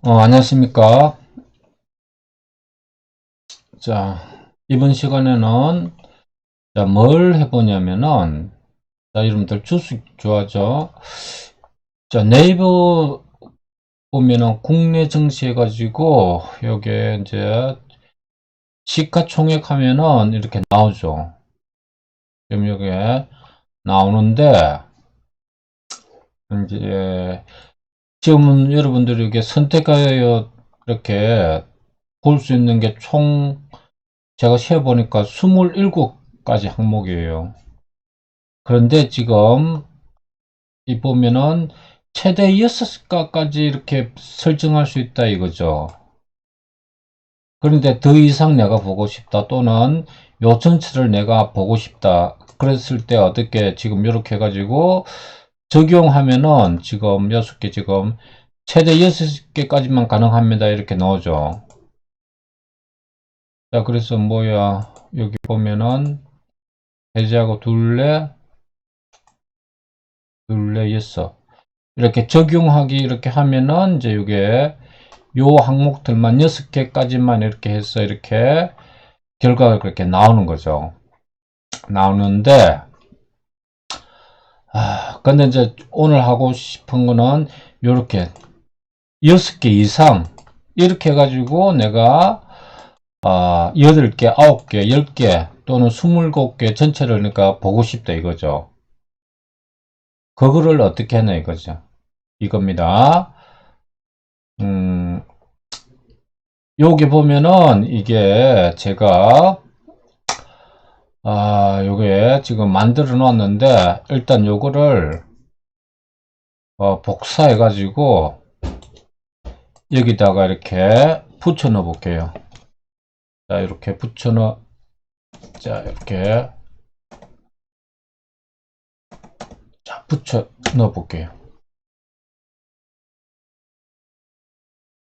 어, 안녕하십니까. 자, 이번 시간에는, 자, 뭘 해보냐면은, 자, 여러분들 주식 좋아하죠? 자, 네이버 보면은 국내 증시 해가지고, 요게 이제, 시가총액 하면은 이렇게 나오죠. 지금 요게 나오는데, 이제, 지금은 여러분들이 이렇게 선택하여 이렇게 볼 수 있는 게 총 제가 세어보니까 27가지 항목이에요. 그런데 지금 이 보면은 최대 6가까지 이렇게 설정할 수 있다 이거죠. 그런데 더 이상 내가 보고 싶다 또는 요 전체를 내가 보고 싶다 그랬을 때 어떻게 지금 이렇게 해가지고 적용하면은 지금 6개 지금 최대 6개까지만 가능합니다. 이렇게 나오죠. 자, 그래서 뭐야. 여기 보면은 해제하고 둘레 둘레 여섯 이렇게 적용하기 이렇게 하면은 이제 이게 요 항목들만 6개까지만 이렇게 해서 이렇게 결과가 그렇게 나오는 거죠. 나오는데 아, 근데 이제 오늘 하고 싶은 거는 요렇게 6개 이상 이렇게 해가지고 내가 아, 8개, 9개, 10개 또는 27개 전체를 그러니까 보고 싶다 이거죠. 그거를 어떻게 하냐 이거죠. 이겁니다. 음, 여기 보면은 이게 제가 아, 요게 지금 만들어 놨는데, 일단 요거를, 어, 복사해 가지고, 여기다가 이렇게 붙여 넣어 볼게요. 자, 이렇게 붙여 넣어, 자, 이렇게, 자, 붙여 넣어 볼게요.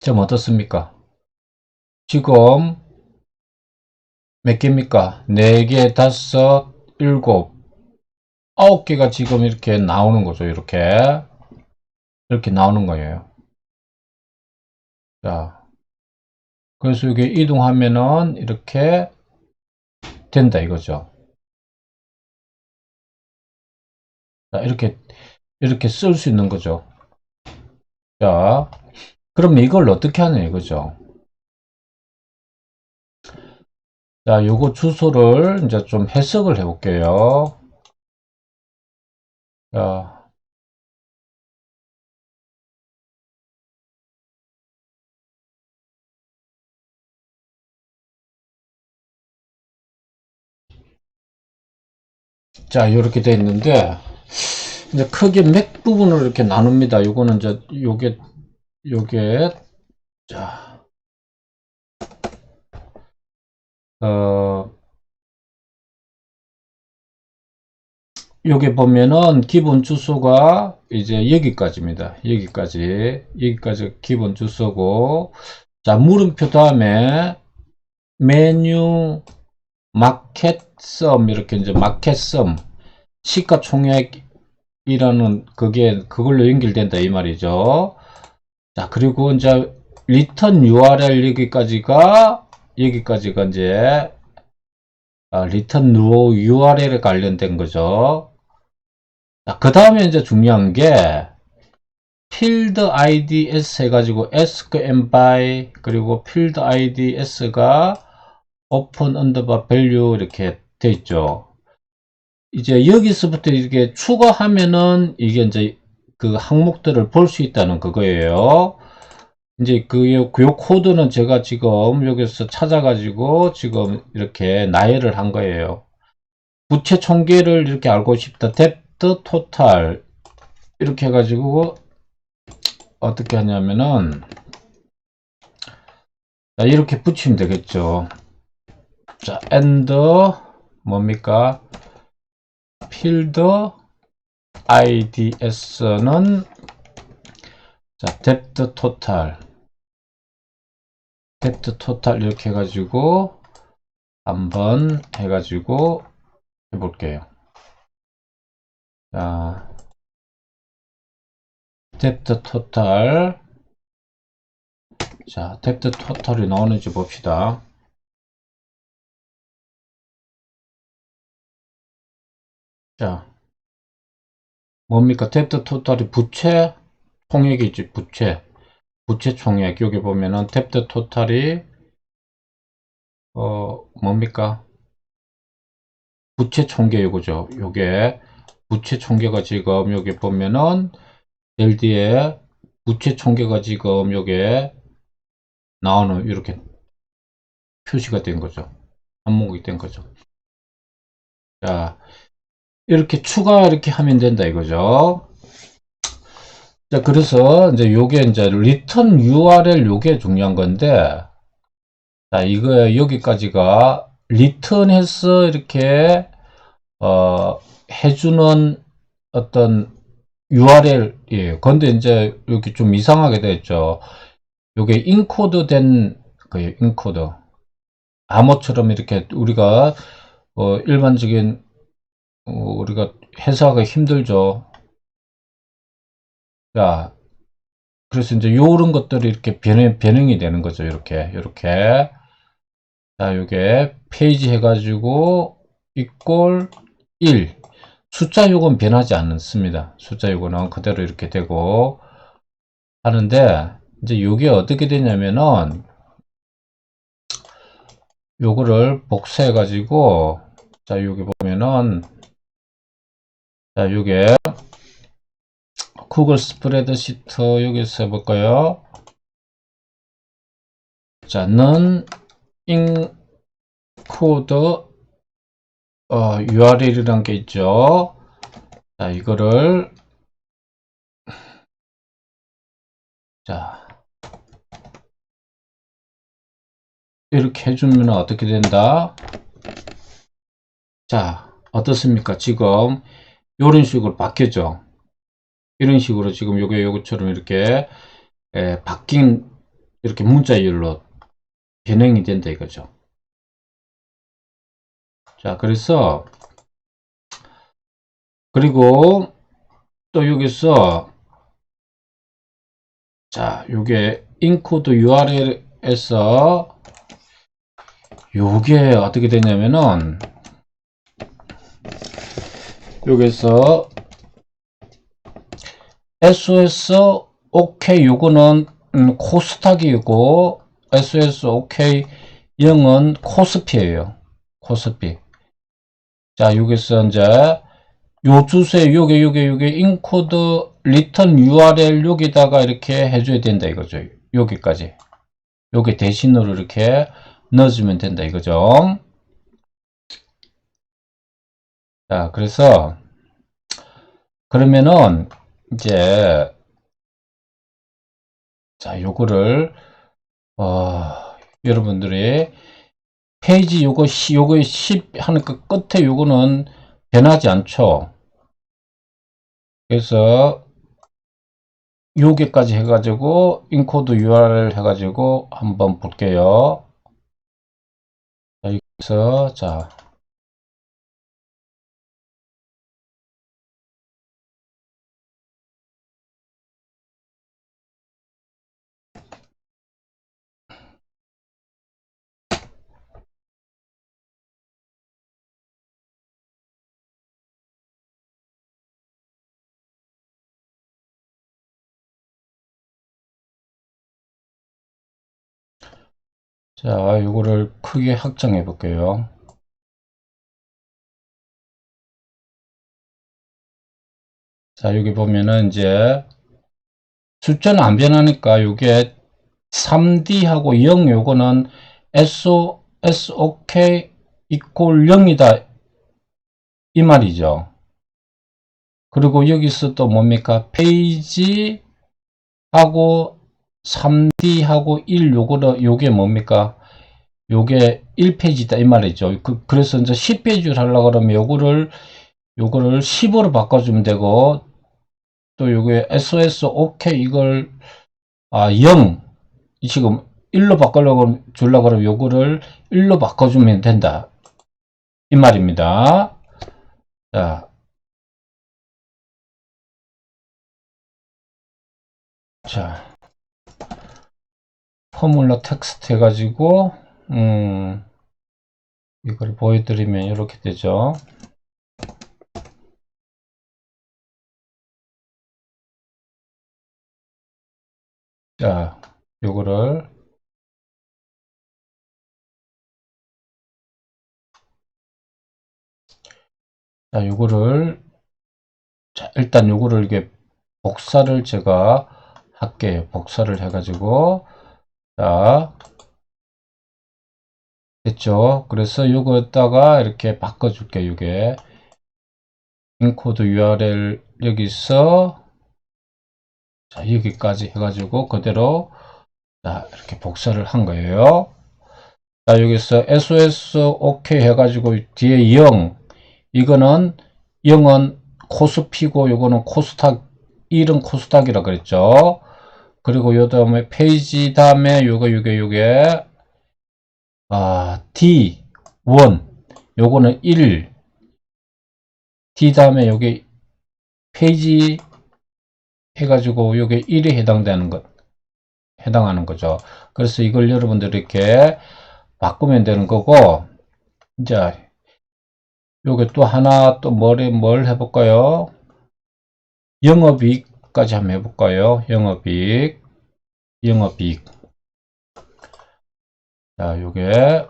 좀 어떻습니까? 지금, 몇 개입니까? 4개, 5, 7, 9개가 지금 이렇게 나오는 거죠. 이렇게. 이렇게 나오는 거예요. 자. 그래서 이게 이동하면은 이렇게 된다 이거죠. 자, 이렇게, 이렇게 쓸 수 있는 거죠. 자. 그럼 이걸 어떻게 하냐 이거죠. 자, 요거 주소를 이제 좀 해석을 해 볼게요. 자, 자, 이렇게 돼 있는데, 이제 크게 맥 부분을 이렇게 나눕니다. 요거는 이제, 요게, 요게, 자, 어, 여기 보면은 기본 주소가 이제 여기까지입니다. 여기까지. 여기까지 기본 주소고. 자, 물음표 다음에 메뉴 마켓 썸 이렇게 이제 마켓 썸 시가총액이라는 그게 그걸로 연결된다 이 말이죠. 자, 그리고 이제 리턴 URL 여기까지가 여기까지가 이제 아, 리턴 URL에 관련된 거죠. 그 다음에 이제 중요한 게 필드 IDS 해가지고 ask and buy 그리고 필드 IDS가 open underbar value 이렇게 돼 있죠. 이제 여기서부터 이렇게 추가하면은 이게 이제 그 항목들을 볼 수 있다는 그거예요. 이제 그, 그 코드는 제가 지금 여기서 찾아가지고 지금 이렇게 나열을 한 거예요. 부채 총계를 이렇게 알고 싶다. 뎁트 토탈 이렇게 해가지고 어떻게 하냐면은 자, 이렇게 붙이면 되겠죠. 자, and 뭡니까? 필드 IDS는 자, 뎁트 뎁트 토탈 이렇게 해가지고 한번 해가지고 해볼게요. 자, 뎁트 토탈 자, 뎁트 토탈이 나오는지 봅시다. 자, 뭡니까? 뎁트 토탈이 부채 총액이지, 부채. 부채 총액. 여기 보면은 뎁트 토탈이, 어, 뭡니까? 부채 총계 요거죠. 요게, 부채 총계가 지금 여기 보면은, 될 뒤에 부채 총계가 지금 요게 나오는 이렇게 표시가 된 거죠. 한목이 된 거죠. 자, 이렇게 추가 이렇게 하면 된다 이거죠. 자, 그래서 이제 요게 이제 return URL 요게 중요한 건데, 자, 이거 여기까지가 return해서 이렇게 어, 해주는 어떤 URL이에요. 근데 이제 이렇게 좀 이상하게 됐죠. 요게 인코드 된 거예요. 인코드. 암호처럼 이렇게 우리가 어, 일반적인 어, 우리가 해석하기 힘들죠. 자, 그래서 이제 요런 것들이 이렇게 변형, 변형이 되는 거죠. 이렇게, 이렇게. 자, 요게 페이지 해가지고 이꼴 1. 숫자 요건 변하지 않습니다. 숫자 요거는 그대로 이렇게 되고 하는데, 이제 요게 어떻게 되냐면은, 요거를 복사해가지고, 자, 여기 보면은, 자, 요게, 구글 스프레드시트 여기서 해볼까요? 자, 는 인코드 어, URL이란 게 있죠. 자, 이거를 자 이렇게 해주면 어떻게 된다? 자, 어떻습니까? 지금 이런 식으로 바뀌었죠. 이런 식으로 지금 요게 요것처럼 이렇게 에, 바뀐 이렇게 문자열로 변형이 된다 이거죠. 자, 그래서 그리고 또 여기서 자, 요게 인코드 URL에서 요게 어떻게 되냐면은 여기서 SOS OK 요거는 음, 코스닥이고 SOS OK 0은 코스피예요. 코스피. 자, 여기서 이제 요 주소에 요게 요게 요게 인코드 리턴 URL 여기다가 이렇게 해줘야 된다 이거죠. 여기까지. 요게 대신으로 이렇게 넣어주면 된다 이거죠. 자, 그래서 그러면은 이제 자, 요거를 어, 여러분들이 페이지 요거 시 요거 10 하는 그 끝에 요거는 변하지 않죠. 그래서 요게까지 해가지고 인코드 URL 해가지고 한번 볼게요. 자, 여기서 자 자, 요거를 크게 확장해 볼게요. 자, 여기 보면은 이제 숫자는 안 변하니까 요게 3D하고 0 요거는 SO, SOK 이꼴 0이다. 이 말이죠. 그리고 여기서 또 뭡니까? 페이지 하고 3D하고 1 요거를 요게 뭡니까? 요게 1페이지다 이 말이죠. 그, 래서 이제 10페이지를 하려고 그러면 요거를 요거를 10으로 바꿔주면 되고 또 요게 SOS OK 이걸 아 0 지금 1로 바꾸려고 주려고 그러면 요거를 1로 바꿔주면 된다. 이 말입니다. 자. 자. 포뮬러 텍스트 해가지고 음 이걸 보여드리면 이렇게 되죠. 자, 요거를 자, 요거를 자, 일단 요거를 이게 복사를 제가 할게요. 복사를 해가지고 자, 됐죠? 그래서 요거에다가 이렇게 바꿔줄게요. 요게 인코드 URL 여기서 자, 여기까지 해가지고 그대로 자, 이렇게 복사를 한 거예요. 자, 여기서 SOS OK 해가지고 뒤에 0 이거는 0은 코스피고 요거는 코스닥 1은 코스닥이라 그랬죠. 그리고 요 다음에 페이지 다음에 요거 요게 요게 아 D1 요거는 1 D 다음에 요게 페이지 해가지고 요게 1에 해당되는 것 해당하는 거죠. 그래서 이걸 여러분들 이렇게 바꾸면 되는 거고 이제 요게 또 하나 또 뭘, 뭘 해볼까요? 영업이익 까지 한번 해볼까요? 영업이익, 영업이익. 자, 요게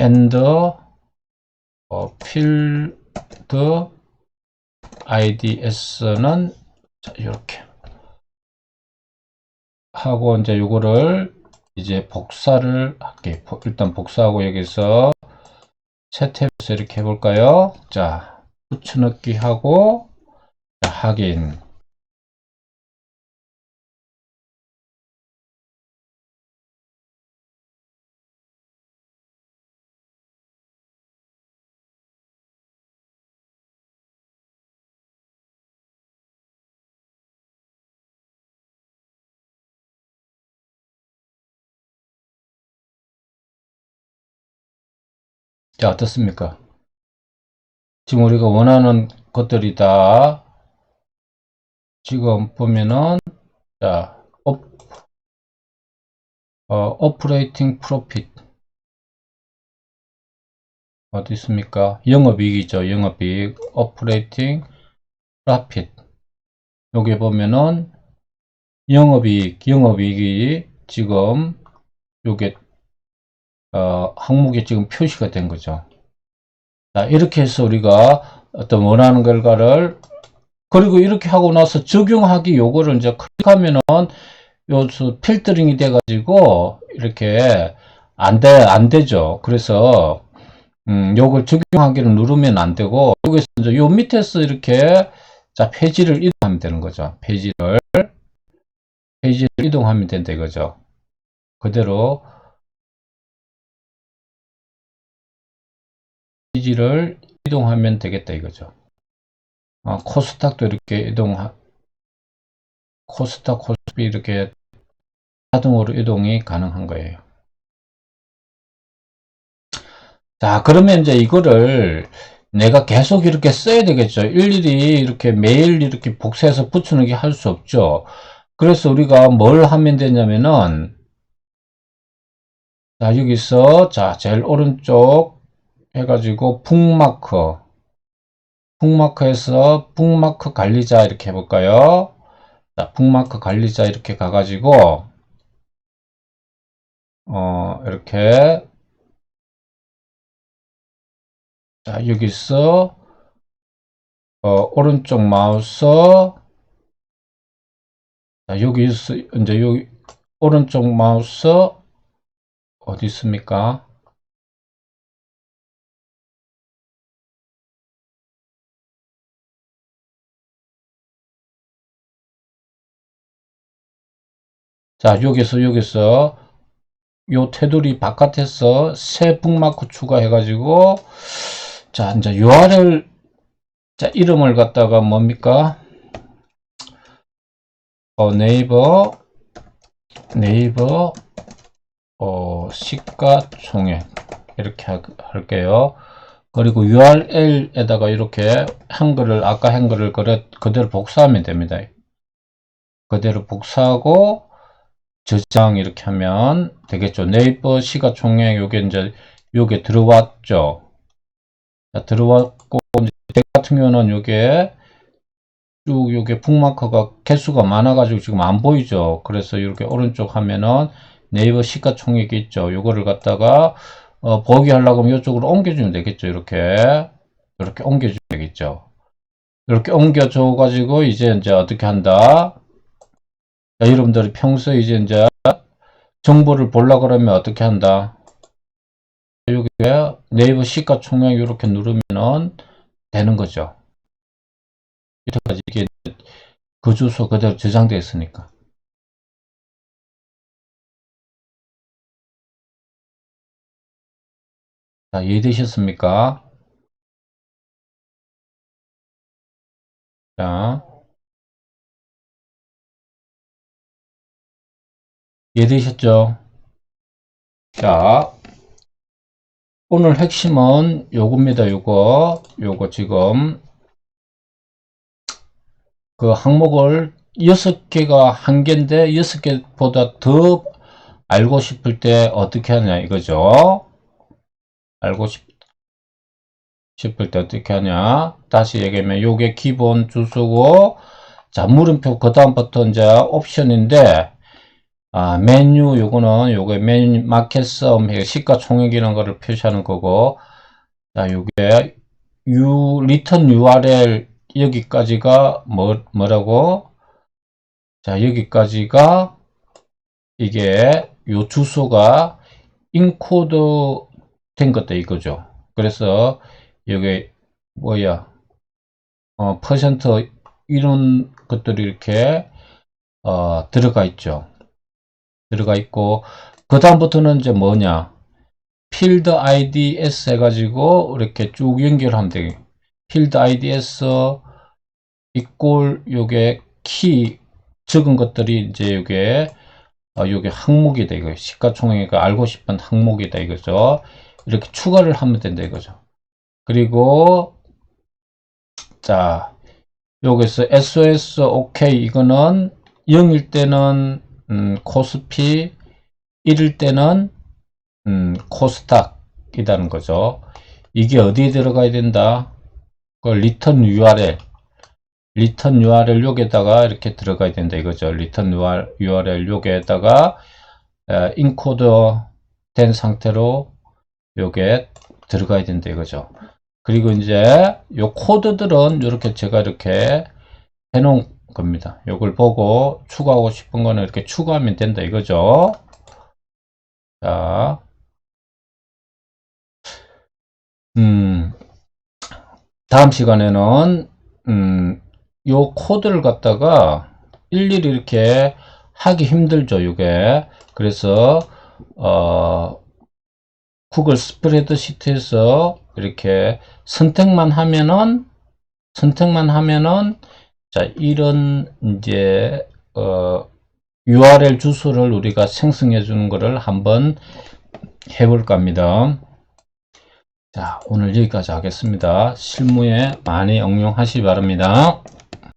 and 어, field IDS는 자, 이렇게 하고 이제 요거를 이제 복사를 할게요. 일단 복사하고 여기서 새 탭에서 이렇게 해볼까요? 자, 붙여넣기 하고 자, 확인 자, 어떻습니까? 지금 우리가 원하는 것들이 다 지금 보면은 자, 업, 어, 오퍼레이팅 프로핏 어디 있습니까? 영업이익이죠. 영업이익 오퍼레이팅 프로핏 여기 보면은 영업이익, 영업이익이 지금 요게 어, 항목에 지금 표시가 된 거죠. 자, 이렇게 해서 우리가 어떤 원하는 결과를 그리고 이렇게 하고 나서 적용하기 요거를 이제 클릭하면은 요 필터링이 돼 가지고 이렇게 안 돼, 안 되죠. 그래서 음, 요걸 적용하기를 누르면 안 되고 여기서 이제 요 밑에서 이렇게 자, 페이지를 이동하면 되는 거죠. 페이지를 페이지를 이동하면 된다 이거죠. 그대로 페이지를 이동하면 되겠다 이거죠. 어, 코스닥도 이렇게 이동 코스닥 코스피 이렇게 자동으로 이동이 가능한 거예요. 자 그러면 이제 이거를 내가 계속 이렇게 써야 되겠죠. 일일이 이렇게 매일 이렇게 복사해서 붙이는 게 할 수 없죠. 그래서 우리가 뭘 하면 되냐면은 자 여기서 자 제일 오른쪽 해가지고 북마크 북마크에서 북마크 관리자 이렇게 해볼까요? 자, 북마크 관리자 이렇게 가가지고 어 이렇게 자 여기서 어, 오른쪽 마우스 자 여기서 이제 여기 오른쪽 마우스 어디 있습니까? 자, 여기서, 여기서, 요 테두리 바깥에서 새 북마크 추가해가지고, 자, 이제 URL, 자, 이름을 갖다가 뭡니까? 어, 네이버, 네이버, 어, 시가총액. 이렇게 하, 할게요. 그리고 URL에다가 이렇게 한글을, 아까 한글을 그대로 복사하면 됩니다. 그대로 복사하고, 저장 이렇게 하면 되겠죠. 네이버 시가총액 요게 이제 요게 들어왔죠. 자, 들어왔고 제 같은 경우는 요게 쭉 요게 북마커가 개수가 많아 가지고 지금 안 보이죠. 그래서 이렇게 오른쪽 하면은 네이버 시가총액이 있죠. 요거를 갖다가 어, 보기 하려고 하면 이쪽으로 옮겨주면 되겠죠. 이렇게 이렇게 옮겨주면 되겠죠. 이렇게 옮겨줘 가지고 이제 이제 어떻게 한다? 자, 여러분들이 평소에 이제 이제 정보를 보려 그러면 어떻게 한다? 여기 네이버 시가총액 이렇게 누르면은 되는 거죠. 이때까지 이게 그 주소 그대로 저장되어 있으니까. 자, 이해되셨습니까? 자, 이해되셨죠? 자, 오늘 핵심은 요겁니다. 요거, 요거 지금 그 항목을 6개가 한 개인데 6개보다 더 알고 싶을 때 어떻게 하냐 이거죠. 알고 싶, 싶을 때 어떻게 하냐. 다시 얘기하면 요게 기본 주소고 자, 물음표 그 다음부터 이제 옵션인데 아, 메뉴 요거는 요게 메뉴 마켓섬 시가총액이라는 거를 표시하는 거고 자, 요게 유 리턴 URL 여기까지가 뭐, 뭐라고? 자, 여기까지가 이게 요 주소가 인코드 된 것다 이거죠. 그래서 여기 뭐야? 어, 퍼센트 이런 것들이 이렇게 어, 들어가 있죠. 들어가 있고 그 다음부터는 이제 뭐냐? 필드 IDS 해가지고 이렇게 쭉 연결하면 되겠 필드 IDS 이꼴 요게 키 적은 것들이 이제 요게 어, 요게 항목이다 이거 시가총액가 알고 싶은 항목이다 이거죠. 이렇게 추가를 하면 된다 이거죠. 그리고 자 여기서 SOS OK 이거는 0일 때는 음, 코스피 1일 때는 음, 코스닥이라는 거죠 이게 어디에 들어가야 된다 그 리턴 URL 리턴 URL 여기에다가 이렇게 들어가야 된다 이거죠. 리턴 URL 여기에다가 인코드 된 상태로 요게 들어가야 된다 이거죠. 그리고 이제 요 코드들은 이렇게 제가 이렇게 해놓은 겁니다. 요걸 보고 추가하고 싶은 거는 이렇게 추가하면 된다 이거죠. 자, 음, 다음 시간에는 음, 요 코드를 갖다가 일일이 이렇게 하기 힘들죠, 이게. 그래서, 어, 구글 스프레드시트에서 이렇게 선택만 하면은, 선택만 하면은, 자, 이런, 이제, 어, URL 주소를 우리가 생성해 주는 거를 한번 해볼까 합니다. 자, 오늘 여기까지 하겠습니다. 실무에 많이 응용하시기 바랍니다.